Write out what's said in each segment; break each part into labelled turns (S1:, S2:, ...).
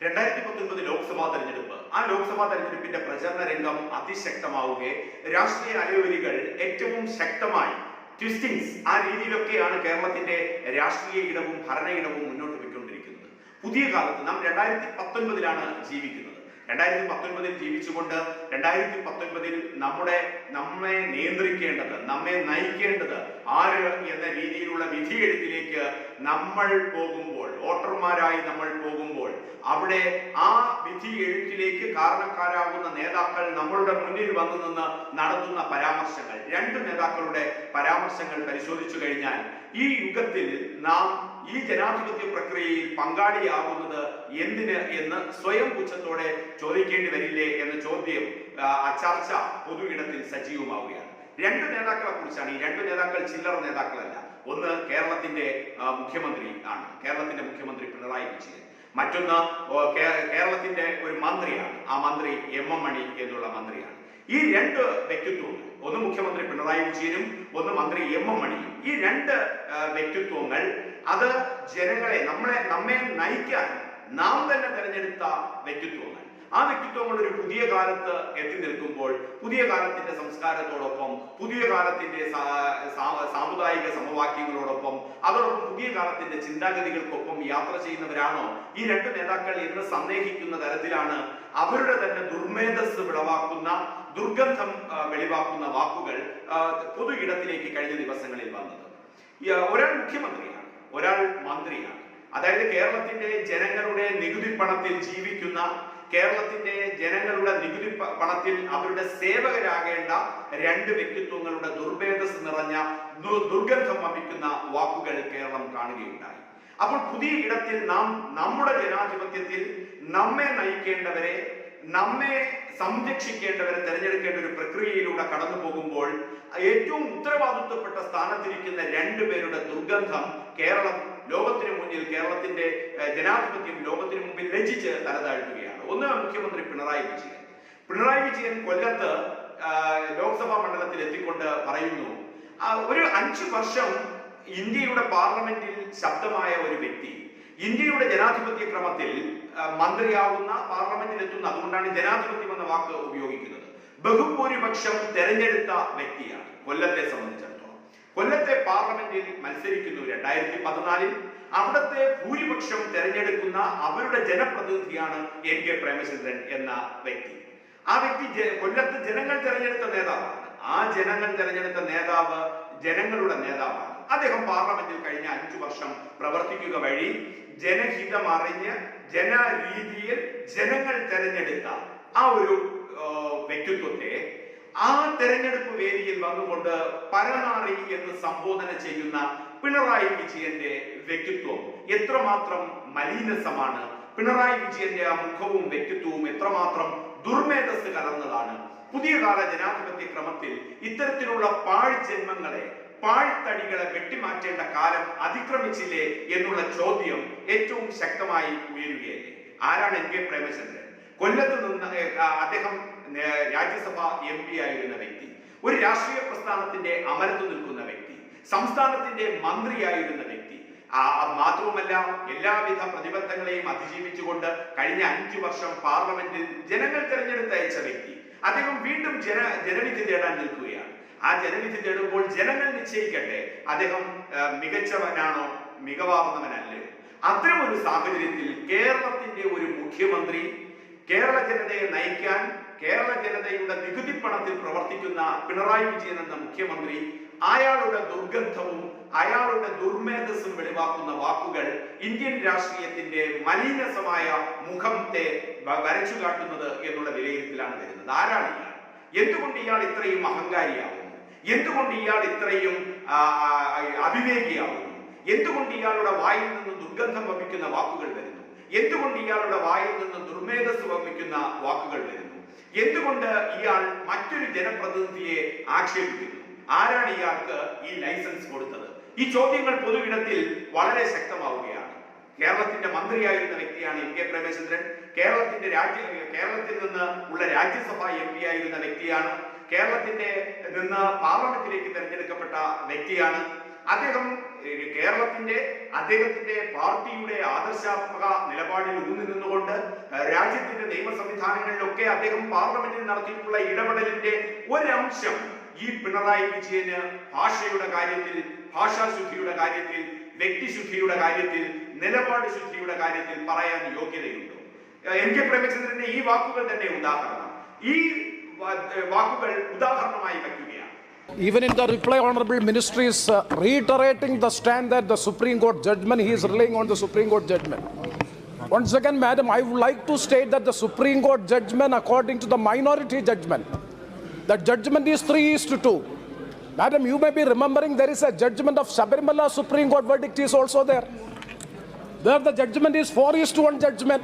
S1: രണ്ടായിരത്തി പത്തൊൻപത് ലോക്സഭാ തെരഞ്ഞെടുപ്പ്. ആ ലോക്സഭാ തെരഞ്ഞെടുപ്പിന്റെ പ്രചരണ രംഗം അതിശക്തമാവുകയെ രാഷ്ട്രീയ അലയൊലികൾ ഏറ്റവും ശക്തമായി ട്വിസ്റ്റിങ്സ് ആ രീതിയിലൊക്കെയാണ് കേരളത്തിന്റെ രാഷ്ട്രീയ ഇടവും ഭരണ ഇടവും മുന്നോട്ട് പോയിക്കൊണ്ടിരിക്കുന്നത് പുതിയ കാലത്ത് നാം രണ്ടായിരത്തി പത്തൊൻപതിലാണ് ജീവിക്കുന്നത്. രണ്ടായിരത്തി പത്തൊൻപതിൽ ജീവിച്ചുകൊണ്ട് രണ്ടായിരത്തി പത്തൊൻപതിൽ നമ്മുടെ നമ്മെ നിയന്ത്രിക്കേണ്ടത് നമ്മെ നയിക്കേണ്ടത് ആര് എന്ന രീതിയിലുള്ള വിധിയെഴുത്തിലേക്ക് നമ്മൾ പോകുമ്പോൾ വോട്ടർമാരായി നമ്മൾ പോകുമ്പോൾ അവിടെ ആ വിധി എഴുത്തിലേക്ക് കാരണക്കാരാകുന്ന നേതാക്കൾ നമ്മളുടെ മുന്നിൽ വന്നു നിന്ന് നടത്തുന്ന പരാമർശങ്ങൾ. രണ്ട് നേതാക്കളുടെ പരാമർശങ്ങൾ പരിശോധിച്ചു കഴിഞ്ഞാൽ ഈ യുഗത്തിൽ നാം ഈ ജനാധിപത്യ പ്രക്രിയയിൽ പങ്കാളിയാകുന്നത് എന്തിന് എന്ന് സ്വയം പുച്ഛത്തോടെ ചോദിക്കേണ്ടി വരില്ലേ എന്ന ചോദ്യം ചർച്ച പൊതു ഇടത്തിൽ സജീവമാവുകയാണ്. രണ്ട് നേതാക്കളെ കുറിച്ചാണ് ഈ രണ്ട് നേതാക്കൾ ചില്ലറ നേതാക്കളല്ല. ഒന്ന് കേരളത്തിന്റെ മുഖ്യമന്ത്രി ആണ്. കേരളത്തിന്റെ മുഖ്യമന്ത്രി പിണറായി വിജയൻ. മറ്റൊന്ന് കേരളത്തിന്റെ ഒരു മന്ത്രിയാണ്. ആ മന്ത്രി എം എം മണി എന്നുള്ള മന്ത്രിയാണ്. ഈ രണ്ട് വ്യക്തിത്വങ്ങൾ ഒന്ന് മുഖ്യമന്ത്രി പിണറായി വിജയനും ഒന്ന് മന്ത്രി എം എം മണിയും. ഈ രണ്ട് വ്യക്തിത്വങ്ങൾ അത് ജനങ്ങളെ നമ്മളെ നമ്മെ നയിക്കാൻ നാം തന്നെ തെരഞ്ഞെടുത്ത വ്യക്തിത്വങ്ങൾ. ആ വ്യക്തിത്വങ്ങൾ ഒരു പുതിയ കാലത്ത് എത്തി നിൽക്കുമ്പോൾ പുതിയ കാലത്തിന്റെ സംസ്കാരത്തോടൊപ്പം പുതിയ കാലത്തിന്റെ സാ- സാ- സാമുദായിക സമവാക്യങ്ങളോടൊപ്പം അതോടൊപ്പം പുതിയ കാലത്തിന്റെ ചിന്താഗതികൾക്കൊപ്പം യാത്ര ചെയ്യുന്നവരാണോ? ഈ രണ്ട് നേതാക്കൾ എന്ന് സന്ദേഹിക്കുന്ന തരത്തിലാണ് അവരുടെ തന്നെ ദുർമേധസ് വിളവാക്കുന്ന ദുർഗന്ധം വെളിവാക്കുന്ന വാക്കുകൾ പൊതു ഇടത്തിലേക്ക് കഴിഞ്ഞ ദിവസങ്ങളിൽ വന്നത്. ഒരാൾ മുഖ്യമന്ത്രിയാണ് ഒരാൾ മന്ത്രിയാണ്. അതായത് കേരളത്തിന്റെ ജനങ്ങളുടെ നികുതി പണത്തിൽ ജീവിക്കുന്ന കേരളത്തിന്റെ ജനങ്ങളുടെ നികുതി പണത്തിൽ അവരുടെ സേവകരാകേണ്ട രണ്ട് വ്യക്തിത്വങ്ങളുടെ ദുർഭേദസ് നിറഞ്ഞ ദുർഗന്ധം വമിക്കുന്ന വാക്കുകൾ കേരളം കാണുകയുണ്ടായി. അപ്പോൾ പുതിയ ഇടത്തിൽ നാം നമ്മുടെ ജനാധിപത്യത്തിൽ നമ്മെ നയിക്കേണ്ടവരെ നമ്മെ സംരക്ഷിക്കേണ്ടവരെ തിരഞ്ഞെടുക്കേണ്ട ഒരു പ്രക്രിയയിലൂടെ കടന്നു പോകുമ്പോൾ ഏറ്റവും ഉത്തരവാദിത്വപ്പെട്ട സ്ഥാനത്തിരിക്കുന്ന രണ്ടു പേരുടെ ദുർഗന്ധം കേരളം ലോകത്തിന് മുന്നിൽ കേരളത്തിന്റെ ജനാധിപത്യം ലോകത്തിന് മുമ്പിൽ ലജ്ജിച്ച് തലതാഴ്ത്തുകയാണ്. ഒന്ന് മുഖ്യമന്ത്രി പിണറായി വിജയൻ. പിണറായി വിജയൻ കൊല്ലത്ത് ലോക്സഭാ മണ്ഡലത്തിൽ എത്തിക്കൊണ്ട് പറയുന്നു ഒരു അഞ്ചു വർഷം ഇന്ത്യയുടെ പാർലമെന്റിൽ ശബ്ദമായ ഒരു വ്യക്തി. ഇന്ത്യയുടെ ജനാധിപത്യ ക്രമത്തിൽ മന്ത്രിയാവുന്ന പാർലമെന്റിൽ എത്തുന്ന അതുകൊണ്ടാണ് ജനാധിപത്യം എന്ന വാക്ക് ഉപയോഗിക്കുന്നത്. ബഹുഭൂരിപക്ഷം തെരഞ്ഞെടുത്ത വ്യക്തിയാണ് കൊല്ലത്തെ സംബന്ധിച്ചിടത്തോളം. കൊല്ലത്തെ പാർലമെന്റിൽ മത്സരിക്കുന്നു രണ്ടായിരത്തി പതിനാലിൽ അവിടുത്തെ ഭൂരിപക്ഷം തെരഞ്ഞെടുക്കുന്ന അവരുടെ ജനപ്രതിനിധിയാണ് എൻ കെ പ്രേമചന്ദ്രൻ എന്ന വ്യക്തി. ആ വ്യക്തി കൊല്ലത്ത് ജനങ്ങൾ തെരഞ്ഞെടുത്ത നേതാവാണ്. ആ ജനങ്ങൾ തെരഞ്ഞെടുത്ത നേതാവ് ജനങ്ങളുടെ നേതാവാണ്. അദ്ദേഹം പാർലമെന്റിൽ കഴിഞ്ഞ അഞ്ചു വർഷം പ്രവർത്തിക്കുക വഴി ജനഹിതം അറിഞ്ഞ് ജനരീതിയിൽ ജനങ്ങൾ തെരഞ്ഞെടുത്ത ആ ഒരു വ്യക്തിത്വത്തെ ആ തെരഞ്ഞെടുപ്പ് വേദിയിൽ വന്നുകൊണ്ട് പരനാറി എന്ന് സംബോധന ചെയ്യുന്ന പിണറായി വിജയന്റെ വ്യക്തിത്വം എത്രമാത്രം മലീനസമാണ്. പിണറായി വിജയന്റെ ആ മുഖവും വ്യക്തിത്വവും എത്രമാത്രം ദുർമേധസ് കലർന്നതാണ്. പുതിയ കാല ജനാധിപത്യ ക്രമത്തിൽ ഇത്തരത്തിലുള്ള പാഴ് ജന്മങ്ങളെ പാഴ്ത്തടികളെ വെട്ടിമാറ്റേണ്ട കാലം അതിക്രമിച്ചില്ലേ എന്നുള്ള ചോദ്യം ഏറ്റവും ശക്തമായി ഉയരുകയല്ലേ ആരാണ് എൻ കെ പ്രേമചന്ദ്രൻ? കൊല്ലത്ത് നിന്ന് അദ്ദേഹം രാജ്യസഭ എം പി ആയിരുന്ന വ്യക്തി. ഒരു രാഷ്ട്രീയ പ്രസ്ഥാനത്തിന്റെ അമരത്ത് നിൽക്കുന്ന വ്യക്തി. സംസ്ഥാനത്തിന്റെ മന്ത്രിയായിരുന്ന വ്യക്തി. മാത്രവുമല്ല എല്ലാവിധ പ്രതിബന്ധങ്ങളെയും അതിജീവിച്ചുകൊണ്ട് കഴിഞ്ഞ അഞ്ചു വർഷം പാർലമെന്റിൽ ജനങ്ങൾ തെരഞ്ഞെടുത്തയച്ച വ്യക്തി. അദ്ദേഹം വീണ്ടും ജന ജനവിധി തേടാൻ നിൽക്കുകയാണ്. ആ ജനവിധി തേടുമ്പോൾ ജനങ്ങൾ നിശ്ചയിക്കട്ടെ അദ്ദേഹം മികച്ചവനാണോ മികവാർന്നവനല്ലേ. അത്തരം ഒരു സാഹചര്യത്തിൽ കേരളത്തിന്റെ ഒരു മുഖ്യമന്ത്രി കേരള ജനതയെ നയിക്കാൻ കേരള ജനതയുടെ നികുതി പണത്തിൽ പ്രവർത്തിക്കുന്ന പിണറായി വിജയൻ എന്ന മുഖ്യമന്ത്രി അയാളുടെ ദുർഗന്ധവും അയാളുടെ ദുർമേധസ്സും വെളിവാക്കുന്ന വാക്കുകൾ ഇന്ത്യൻ രാഷ്ട്രീയത്തിന്റെ മലീനസമായ മുഖത്തെ വരച്ചു കാട്ടുന്നത് എന്നുള്ള വിലയിരുത്തലാണ് വരുന്നത്. ആരാണ് ഇയാൾ? എന്തുകൊണ്ട് ഇയാൾ ഇത്രയും അഹങ്കാരിയാവുന്നു? എന്തുകൊണ്ട് ഇയാൾ ഇത്രയും അവിവേകിയാവുന്നു? എന്തുകൊണ്ട് ഇയാളുടെ വായിൽ നിന്ന് ദുർഗന്ധം വമിക്കുന്ന വാക്കുകൾ വരുന്നു? എന്തുകൊണ്ട് ഇയാളുടെ വായിൽ നിന്ന് ദുർമേധസ് വമിക്കുന്ന വാക്കുകൾ വരുന്നു? എന്തുകൊണ്ട് ഇയാൾ മറ്റൊരു ജനപ്രതിനിധിയെ ആക്ഷേപിക്കുന്നു? ആരാണ് ഇയാൾക്ക് ഈ ലൈസൻസ് കൊടുത്തത്? ഈ ചോദ്യങ്ങൾ പൊതുവിടത്തിൽ വളരെ ശക്തമാവുകയാണ്. കേരളത്തിന്റെ മന്ത്രിയായിരുന്ന വ്യക്തിയാണ് എം കെ പ്രേമചന്ദ്രൻ. കേരളത്തിന്റെ രാജ്യ കേരളത്തിൽ നിന്ന് ഉള്ള രാജ്യസഭ എം പി ആയിരുന്ന വ്യക്തിയാണ്. കേരളത്തിന്റെ നിന്ന് പാർലമെന്റിലേക്ക് തെരഞ്ഞെടുക്കപ്പെട്ട വ്യക്തിയാണ്. അദ്ദേഹം കേരളത്തിന്റെ അദ്ദേഹത്തിന്റെ പാർട്ടിയുടെ ആദർശാത്മക നിലപാടിൽ ഊന്നി നിന്നുകൊണ്ട് രാജ്യത്തിന്റെ നിയമ സംവിധാനങ്ങളിലൊക്കെ അദ്ദേഹം പാർലമെന്റിൽ നടത്തിയിട്ടുള്ള ഇടപെടലിന്റെ ഒരംശം ഈ പിണറായി വിജയന് ഭാഷയുടെ കാര്യത്തിൽ ഭാഷാശുദ്ധിയുടെ കാര്യത്തിൽ വ്യക്തിശുദ്ധിയുടെ കാര്യത്തിൽ നിലപാട് ശുദ്ധിയുടെ കാര്യത്തിൽ പറയാൻ യോഗ്യതയുണ്ട് എൻ കെ പ്രേമചന്ദ്രന്റെ ഈ വാക്കുകൾ തന്നെ ഉദാഹരണം ഈ വാക്കുകൾ ഉദാഹരണമായി വയ്ക്കുകയാണ്
S2: the reply, Honorable Ministry is uh, reiterating the stand that the Supreme Court judgment, he is relying on the Supreme Court judgment. Once again, Madam, I would like to state that the Supreme Court judgment, according to the minority judgment, the judgment is 3 is to 2. Madam, you may be remembering there is a judgment of Sabarimala Supreme Court verdict is also there. There the judgment is 4 is to 1 judgment.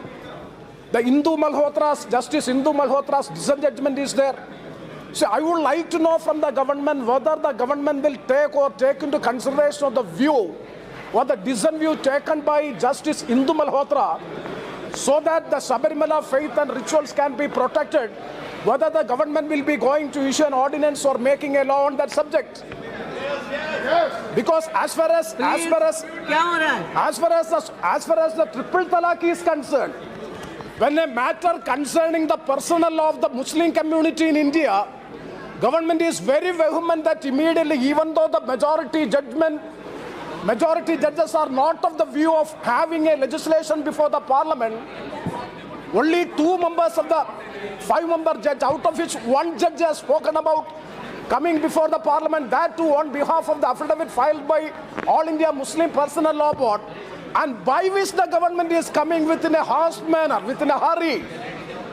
S2: The Hindu Malhotra's, Justice Hindu Malhotra's dissent judgment is there. So I would like to know from the government whether the government will take or take into consideration of the view or the dissent view taken by Justice Hindu Malhotra so that the Sabarimala faith and rituals can be protected, whether the government will be going to issue an ordinance or making a law on that subject. Because as far as as far as as far as the, as far as the triple talaq is concerned, when a matter concerning the personal law of the Muslim community in India, government is very vehement that immediately, even though the majority judgment, majority judges are not of the view of having a legislation before the parliament, only two members of the five member judge, out of which one judge has spoken about coming before the parliament, that too on behalf of the affidavit filed by All India Muslim Personal Law Board, and by which the government is coming within a harsh manner, within a hurry,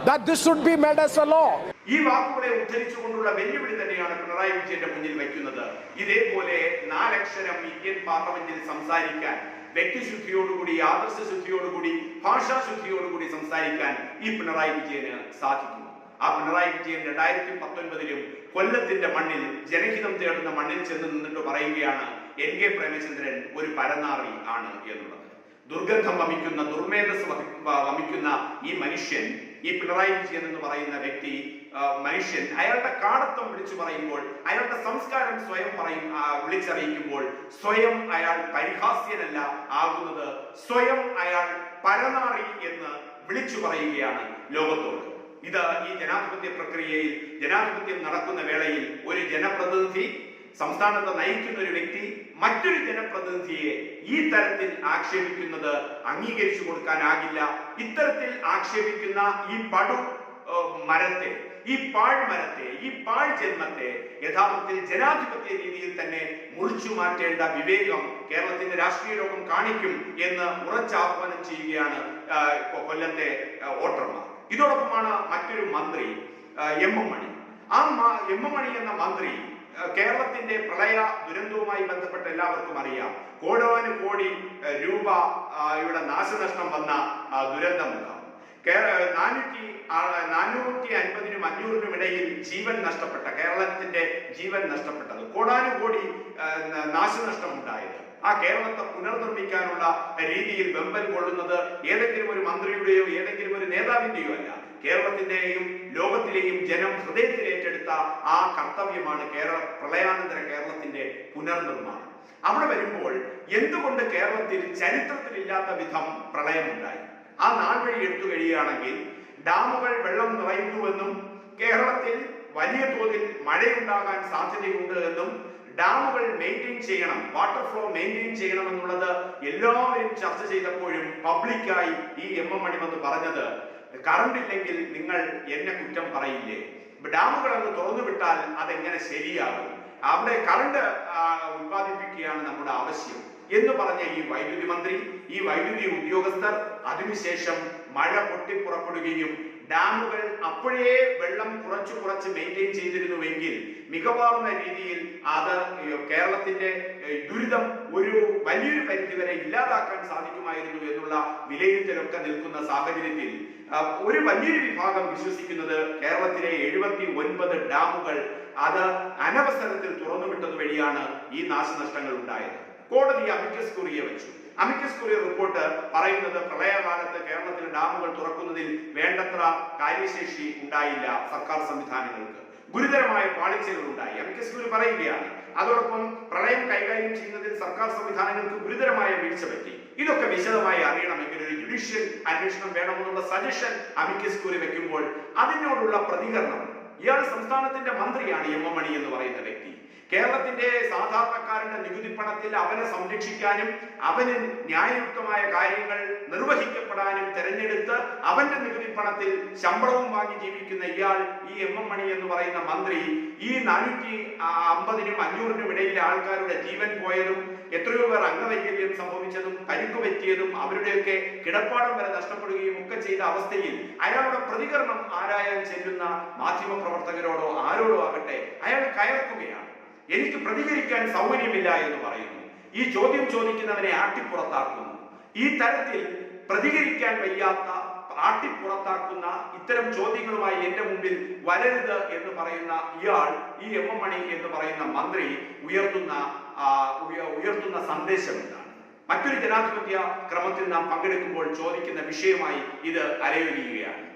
S2: that this should be made as a law.
S1: ഈ വാക്കുകളെ ഉദ്ധരിച്ചുകൊണ്ടുള്ള വെല്ലുവിളി തന്നെയാണ് പിണറായി വിജയന്റെ മുന്നിൽ വയ്ക്കുന്നത് ഇതേപോലെ നാലക്ഷരം Indian പാർലമെന്റിൽ സംസാരിക്കാൻ വ്യക്തിശുദ്ധിയോടുകൂടി ആദർശശുദ്ധിയോടുകൂടി ഭാഷാശുദ്ധിയോടുകൂടി സംസാരിക്കാൻ ഈ പിണറായി വിജയന് സാധിക്കുന്നു. ആ പിണറായി വിജയൻ രണ്ടായിരത്തി പത്തൊൻപതിലും കൊല്ലത്തിന്റെ മണ്ണിൽ ജനഹിതം തേടുന്ന മണ്ണിൽ ചെന്ന് നിന്നിട്ട് പറയുകയാണ് എൻ കെ പ്രേമചന്ദ്രൻ ഒരു പരനാറി ആണ് എന്നുള്ളത്. ദുർഗന്ധം വമിക്കുന്ന ദുർമേധസ് വമിക്കുന്ന ഈ മനുഷ്യൻ ഈ പിണറായി വിജയൻ എന്ന് പറയുന്ന വ്യക്തി മനുഷ്യൻ അയാളുടെ കാടത്വം വിളിച്ചു പറയുമ്പോൾ അയാളുടെ സംസ്കാരം സ്വയം പറയും വിളിച്ചറിയിക്കുമ്പോൾ സ്വയം അയാൾ പരിഹാസ്യനല്ല ആകുന്നത്. സ്വയം അയാൾ പരനാറി എന്ന് വിളിച്ചു പറയുകയാണ് ലോകത്തോട്. ഇത് ഈ ജനാധിപത്യ പ്രക്രിയയിൽ ജനാധിപത്യം നടക്കുന്ന വേളയിൽ ഒരു ജനപ്രതിനിധി സംസ്ഥാനത്ത് നയിക്കുന്ന ഒരു വ്യക്തി മറ്റൊരു ജനപ്രതിനിധിയെ ഈ തരത്തിൽ ആക്ഷേപിക്കുന്നത് അംഗീകരിച്ചു കൊടുക്കാനാകില്ല. ഇത്തരത്തിൽ ആക്ഷേപിക്കുന്ന ഈ പടു മരത്തെ ഈ പാൾ മരത്തെ ഈ പാൾ ജന്മത്തെ യഥാർത്ഥത്തിൽ ജനാധിപത്യ രീതിയിൽ തന്നെ മുറിച്ചു മാറ്റേണ്ട വിവേകം കേരളത്തിന്റെ രാഷ്ട്രീയ ലോകം കാണിക്കും എന്ന് ഉറച്ചാഹ്വാനം ചെയ്യുകയാണ് കൊല്ലത്തെ വോട്ടർമാർ. ഇതോടൊപ്പമാണ് മറ്റൊരു മന്ത്രി എം എം മണി ആ എം എം മണി എന്ന മന്ത്രി കേരളത്തിന്റെ പ്രളയ ദുരന്തവുമായി ബന്ധപ്പെട്ട് എല്ലാവർക്കും അറിയാം. കോടാനു കോടി രൂപയുടെ നാശനഷ്ടം വന്ന കേ- നാനൂറ്റി നാനൂറ്റി അൻപതിനും അഞ്ഞൂറിനും ഇടയിൽ ജീവൻ നഷ്ടപ്പെട്ട കേരളത്തിന്റെ ജീവൻ നഷ്ടപ്പെട്ടത്. കോടാനുകോടി നാശനഷ്ടം ഉണ്ടായത് ആ കേരളത്തെ പുനർനിർമ്മിക്കാനുള്ള രീതിയിൽ വെമ്പൽ കൊള്ളുന്നത് ഏതെങ്കിലും ഒരു മന്ത്രിയുടെയോ ഏതെങ്കിലും ഒരു നേതാവിന്റെയോ അല്ല. കേരളത്തിന്റെയും ലോകത്തിലെയും ജനം ഹൃദയത്തിൽ ഏറ്റെടുത്ത ആ കർത്തവ്യമാണ് കേരള പ്രളയാനന്തര കേരളത്തിന്റെ പുനർനിർമ്മാണം. അവിടെ വരുമ്പോൾ എന്തുകൊണ്ട് കേരളത്തിൽ ചരിത്രത്തിലില്ലാത്ത വിധം പ്രളയമുണ്ടായി? ആ നാൾ വഴി എടുത്തു കഴിയുകയാണെങ്കിൽ ഡാമുകൾ വെള്ളം നിറയുന്നുവെന്നും കേരളത്തിൽ വലിയ തോതിൽ മഴയുണ്ടാകാൻ സാധ്യതയുണ്ട് എന്നും ഡാമുകൾ മെയിന്റെയിൻ ചെയ്യണം വാട്ടർ ഫ്ലോ മെയിന്റെയിൻ ചെയ്യണം എന്നുള്ളത് എല്ലാവരും ചർച്ച ചെയ്തപ്പോഴും പബ്ലിക്കായി ഈ എം എം മണി വന്ന് പറഞ്ഞത്. കറണ്ട് ഇല്ലെങ്കിൽ നിങ്ങൾ എന്നെ കുറ്റം പറയില്ലേ? ഡാമുകൾ അങ്ങ് തുറന്നു വിട്ടാൽ അതെങ്ങനെ ശരിയാകും? അവിടെ കറണ്ട് ഉത്പാദിപ്പിക്കുകയാണ് നമ്മുടെ ആവശ്യം. എന്ന് പറഞ്ഞ ഈ വൈദ്യുതി മന്ത്രി ഈ വൈദ്യുതി ഉദ്യോഗസ്ഥർ അതിനുശേഷം മഴ പൊട്ടിപ്പുറപ്പെടുകയും ഡാമുകൾ അപ്പോഴേ വെള്ളം കുറച്ച് കുറച്ച് മെയിന്റെയിൻ ചെയ്തിരുന്നുവെങ്കിൽ മികവാർന്ന രീതിയിൽ അത് കേരളത്തിന്റെ ദുരിതം ഒരു വലിയൊരു പരിധിവരെ ഇല്ലാതാക്കാൻ സാധിക്കുമായിരുന്നു എന്നുള്ള വിലയിരുത്തലൊക്കെ നിൽക്കുന്ന സാഹചര്യത്തിൽ ഒരു വലിയൊരു വിഭാഗം വിശ്വസിക്കുന്നത് കേരളത്തിലെ എഴുപത്തി ഒൻപത് ഡാമുകൾ അത് അനവസരത്തിൽ തുറന്നുവിട്ടത് വഴിയാണ് ഈ നാശനഷ്ടങ്ങൾ ഉണ്ടായത്. കോടതി അമിക്കസ് കുറിയെ വെച്ചു. അമിക്കസ് കുറിയ റിപ്പോർട്ട് പറയുന്നത് പ്രളയകാലത്ത് കേരളത്തിലെ ഡാമുകൾ തുറക്കുന്നതിൽ വേണ്ടത്ര കാര്യശേഷി ഉണ്ടായില്ല സർക്കാർ സംവിധാനങ്ങൾക്ക്. ഗുരുതരമായ പാളിച്ചകൾ ഉണ്ടായി. അമിക്കസ് കുറി പറയുകയാണ് അതോടൊപ്പം പ്രളയം കൈകാര്യം ചെയ്യുന്നതിൽ സർക്കാർ സംവിധാനങ്ങൾക്ക് ഗുരുതരമായ വീഴ്ച പറ്റി. ഇതൊക്കെ വിശദമായി അറിയണമെങ്കിൽ ഒരു ജുഡീഷ്യൽ അന്വേഷണം വേണമെന്നുള്ള സജഷൻ അമിക്കസ് കുറി വെക്കുമ്പോൾ അതിനോടുള്ള പ്രതികരണം ഇയാൾ സംസ്ഥാനത്തിന്റെ മന്ത്രിയാണ് എം എം മണി എന്ന് പറയുന്ന വ്യക്തി. കേരളത്തിന്റെ സാധാരണക്കാരന്റെ നികുതി പണത്തിൽ അവനെ സംരക്ഷിക്കാനും അവന് ന്യായയുക്തമായ കാര്യങ്ങൾ നിർവഹിക്കപ്പെടാനും തെരഞ്ഞെടുത്ത് അവന്റെ നികുതി പണത്തിൽ ശമ്പളവും വാങ്ങി ജീവിക്കുന്ന ഇയാൾ ഈ എം എം മണി എന്ന് പറയുന്ന മന്ത്രി ഈ നാനൂറ്റി അമ്പതിനും അഞ്ഞൂറിനും ഇടയിലെ ആൾക്കാരുടെ ജീവൻ പോയതും എത്രയോ പേർ അംഗവൈകല്യം സംഭവിച്ചതും പരിക്കു പറ്റിയതും അവരുടെയൊക്കെ കിടപ്പാടം വരെ നഷ്ടപ്പെടുകയും ഒക്കെ ചെയ്ത അവസ്ഥയിൽ അയാളുടെ പ്രതികരണം ആരായാൻ ചെല്ലുന്ന മാധ്യമ പ്രവർത്തകരോടോ ആരോടോ ആകട്ടെ അയാൾ കയർക്കുകയാണ്. എനിക്ക് പ്രതികരിക്കാൻ സൗകര്യമില്ല എന്ന് പറയുന്നു. ഈ ചോദ്യം ചോദിക്കുന്നവനെ ആട്ടിപ്പുറത്താക്കുന്നു. ഈ തരത്തിൽ പ്രതികരിക്കാൻ വയ്യാത്ത ആട്ടിപ്പുറത്താക്കുന്ന ഇത്തരം ചോദ്യങ്ങളുമായി എന്റെ മുമ്പിൽ വരരുത് എന്ന് പറയുന്ന ഇയാൾ ഈ എം എം മണി എന്ന് പറയുന്ന മന്ത്രി ഉയർത്തുന്ന ഉയർത്തുന്ന സന്ദേശം എന്താണ്? മറ്റൊരു ജനാധിപത്യ ക്രമത്തിൽ നാം പങ്കെടുക്കുമ്പോൾ ചോദിക്കുന്ന വിഷയമായി ഇത് അലയൊലിയുകയാണ്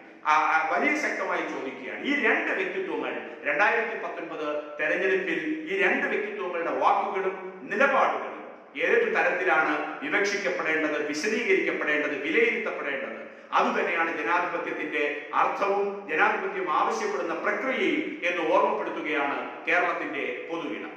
S1: വലിയ ശക്തമായി ചോദിക്കുകയാണ്. ഈ രണ്ട് വ്യക്തിത്വങ്ങൾ രണ്ടായിരത്തി പത്തൊൻപത് തെരഞ്ഞെടുപ്പിൽ ഈ രണ്ട് വ്യക്തിത്വങ്ങളുടെ വാക്കുകളും നിലപാടുകളും ഏതൊരു തരത്തിലാണ് വിവക്ഷിക്കപ്പെടേണ്ടത് വിശദീകരിക്കപ്പെടേണ്ടത് വിലയിരുത്തപ്പെടേണ്ടത്? അതുതന്നെയാണ് ജനാധിപത്യത്തിന്റെ അർത്ഥവും ജനാധിപത്യം ആവശ്യപ്പെടുന്ന പ്രക്രിയയും എന്ന് ഓർമ്മപ്പെടുത്തുകയാണ് കേരളത്തിന്റെ പൊതുവിടം.